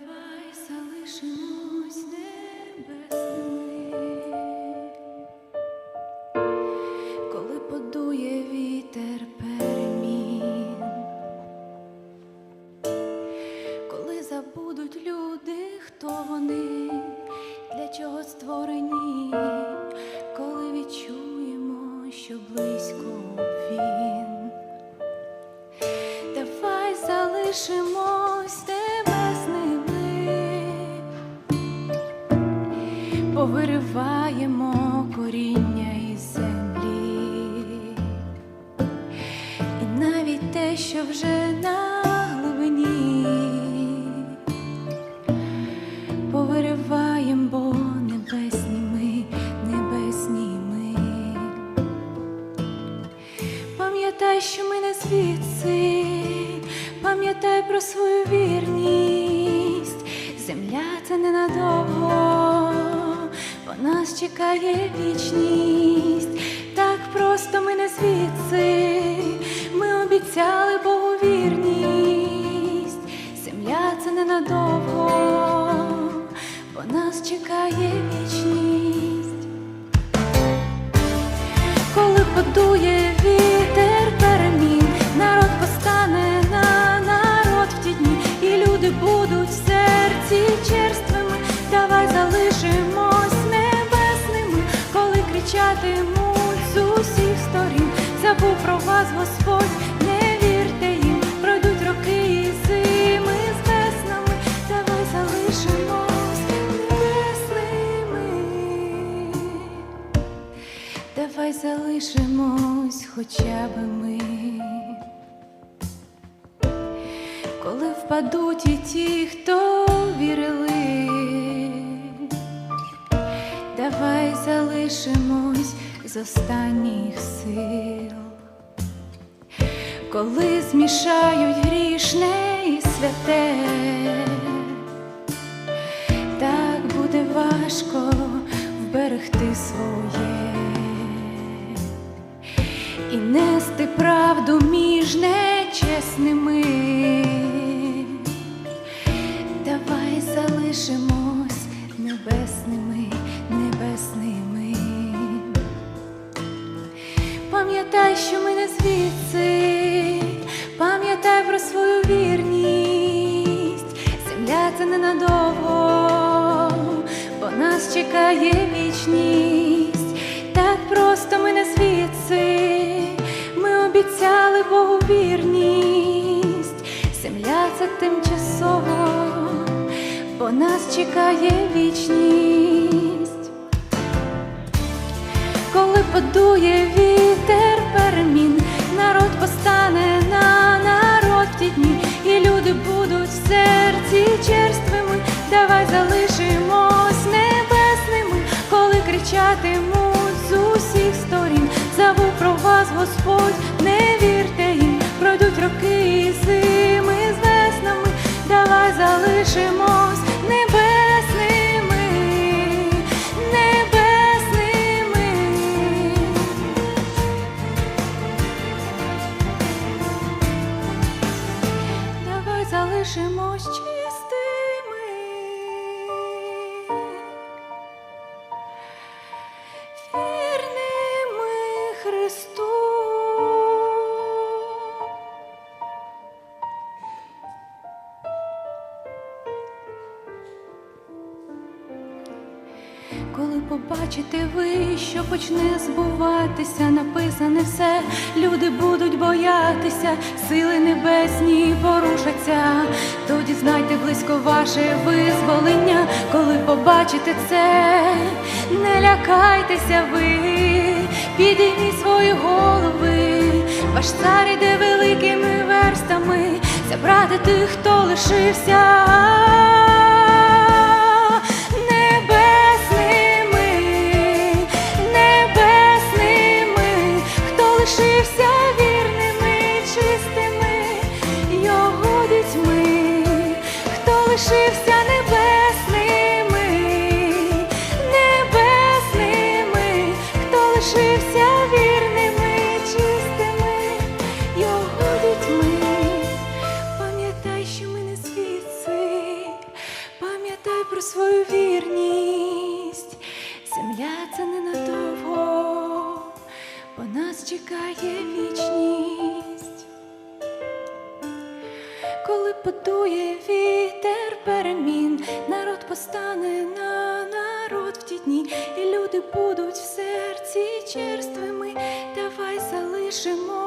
Давай залишимось небесними, коли подує вітер. Повириваємо коріння із землі, і навіть те, що вже на глибині, повириваємо, бо небесні ми, небесні ми. Пам'ятай, що ми не звідси, пам'ятай про свою вірність. Земля це ненадовго, чекає вічність. Так просто ми не звідси, ми обіцяли кричатимуть з усіх сторін. Забув про вас, Господь, не вірте їм, пройдуть роки і зими з веснами. Давай залишимось небесними. Давай залишимось хоча б ми, коли впадуть і ті, хто вірили, давай залишимось з останніх сил, коли змішають грішне і святе так буде важко вберегти своє і нести правду між нечесними. Чекає вічність. Так просто ми не звідси, ми обіцяли Богу вірність. Земля це тимчасово, бо нас чекає вічність коли подує вітер перемін, народ постане на Господь, не побачите ви, що почне збуватися, написане все, люди будуть боятися, сили небесні порушаться, тоді знайте близько ваше визволення, коли побачите це, не лякайтеся ви, підійміть свої голови, ваш цар іде великими верстами, забрати тих, хто лишився. Лишився вірними, чистими його дітьми, хто лишився небесними, небесними, хто лишився вірними, чистими його дітьми. Пам'ятай, що ми не звідси, пам'ятай про свою вірність. Коли подує вітер перемін, народ постане на народ в ті дні, і люди будуть в серці черствими. Давай залишимо